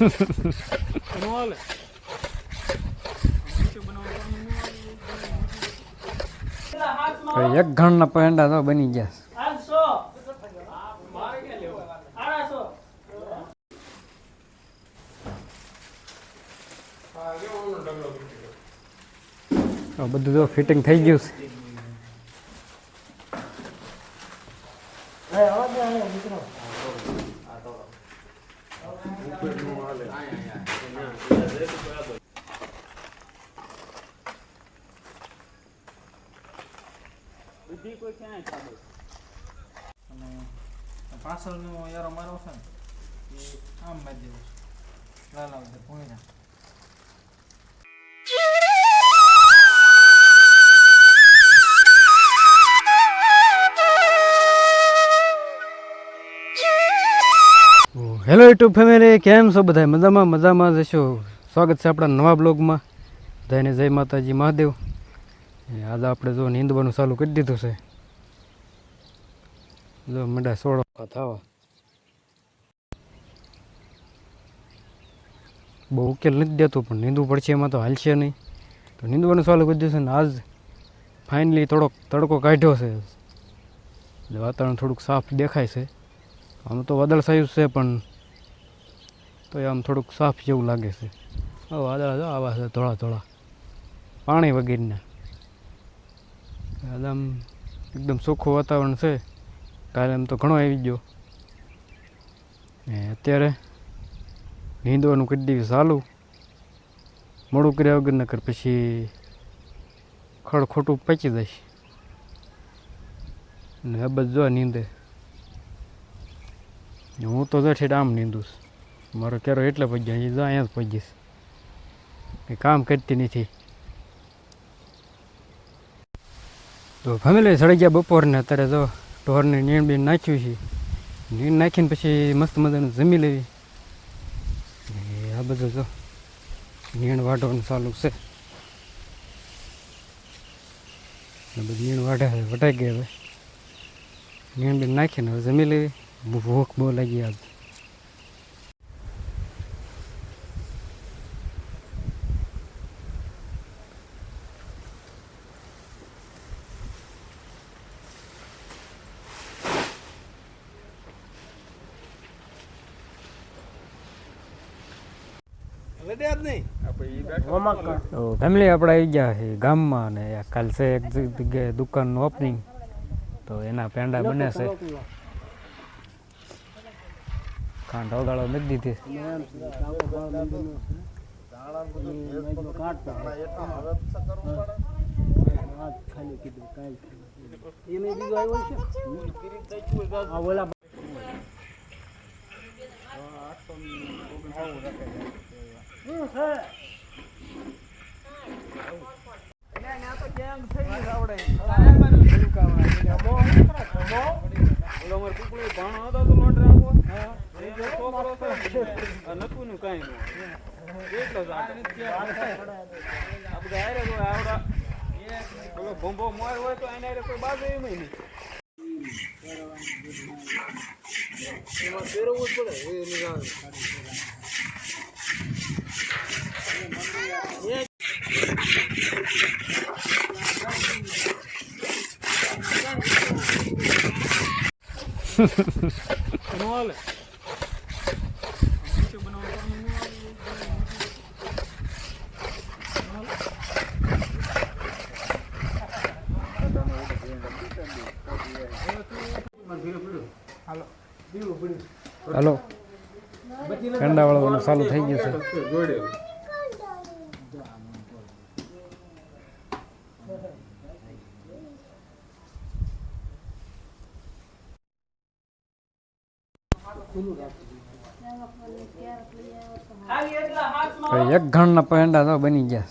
નો એક ઘણના પેંડા તો બની ગયા. બધું તો ફિટિંગ થઈ ગયું છે. અને પાછળનો યારો મારો છે ને એ આમ મારી દેવું છે લાલ હેલો યુટ્યુબ ફેમિલી કેમ છો બધા મજામાં મજામાં જશો સ્વાગત છે આપણા નવા બ્લોગમાં બધાને જય માતાજી મહાદેવ. આજે આપણે જો નીંદવાનું ચાલુ કરી દીધું છે. જો મંડા સોળો થવા. બહુ ઉકેલ નથી દેતું, પણ નીંદવું પડશે એમાં તો હાલશે નહીં. તો નીંદવાનું ચાલુ કરી દીધું છે ને આજ ફાઇનલી થોડોક તડકો કાઢ્યો છે. એટલે વાતાવરણ થોડુંક સાફ દેખાય છે. આમ તો વાદળછાયું જ છે, પણ તો આમ થોડુંક સાફ જેવું લાગે છે. વાદળ, આવા છે થોડા થોડા પાણી વગેરેના. આજે આમ એકદમ ચોખ્ખું વાતાવરણ છે. કાલે એમ તો ઘણો આવી ગયો. ને અત્યારે નીંદવાનું કરી દેવી ચાલુ. મોડું કર્યા વગર, નકર પછી ખડ ખોટું પચી જશે ને આ જો નીંદે. હું તો જો ઠેઠ આમ નીંદું. મારો કેરો એટલે પગ્યા જો અહીંયા જ પગીશ કંઈ કામ કરતી નથી. તો ફેમિલી સડી ગયા બપોરને. અત્યારે જો ઢોરને નીણ બીણ નાખ્યું છે. નીણ નાખીને પછી મસ્ત મજાનું જમી લેવી. આ બધું જો નીણ વાઢવાનું ચાલુ છે. બધી નીણ વાઢે છે, વટાઈ ગયા હવે. નીણ બીણ નાખીને હવે જમી લેવી. ભૂખ બહુ લાગી આજ. તો ફેમિલી આપણે આવી ગયા છે ગામમાં અને આ કાલ છે એક જગ્યાએ દુકાનનું ઓપનિંગ તો એના પેંડા બને છે. ખાંડ ઓગાળો નથી દીધી. ઓલો છોકરો છે નતું નું કાંઈ નું એટલો જ આટલે આ બધા હારે તો આવડા ઓલો ભોંભો મોર હોય તો એને હારે કોઈ બાજુ એમ નહીં એમાં ફેરવવું જ પડે એ હાલે. હલો કંડાવાળો ચાલુ થઈ ગયું છે. એક ઘણના પેંડા તો બની ગયા.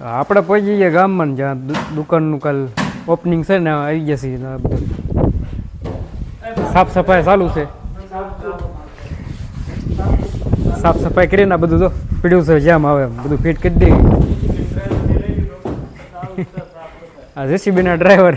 આપણે પહોંચી જઈએ ગામમાં જ્યાં દુ- દુકાનનું કાલ ઓપનિંગ છે ને આવી બધું સાફ સફાઈ ચાલુ છે. સાફ સફાઈ કરીને આ બધું તો પીડ્યું છે જેમ આવે બધું ફિટ કરી દે. આ જેસીબીના ડ્રાઈવર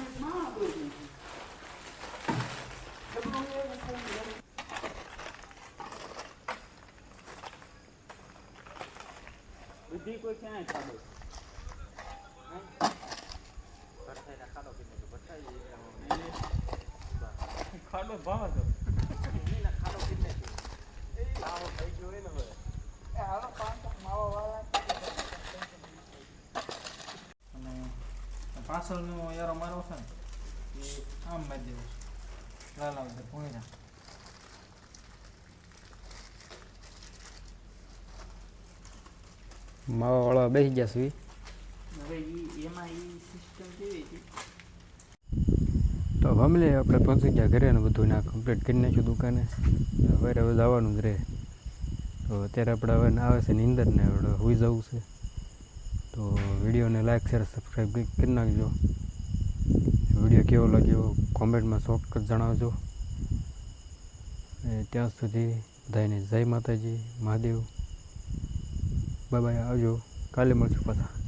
એક થોડો થઈ ખાડો ભાવ દીધા આ બધું તો ફિટિંગ થઈ ગયું છે બુદ્ધિ કોઈ ક્યાંય ખાડો ખાડો ભાવ હતો અને પાછળનો યારો મારો છે ને એ આમ મારી દેવો છે. લાલ આવડે ભૂંયરા. માવાવાળા બેસી ગયા છે. હવે ઈ એમાં ઈ સિસ્ટમ કેવી હતી? તો ફેમિલી આપણે પહોંચી ગયા ઘરે ને બધું ના કમ્પ્લીટ કરી નાખ્યું દુકાને. હવે હવે જવાનું જ રહે તો અત્યારે આપણે હવે આવે છે નીંદર ને આપણે હોઈ જવું છે. તો વિડીયોને લાઈક શેર સબસ્ક્રાઈબ કરી નાખજો. વીડિયો કેવો લાગ્યો કોમેન્ટમાં શોર્ટકટ જણાવજો. ત્યાં સુધી બધાને જય માતાજી મહાદેવ. બાય બાય આવજો. કાલે મળશું પાછા.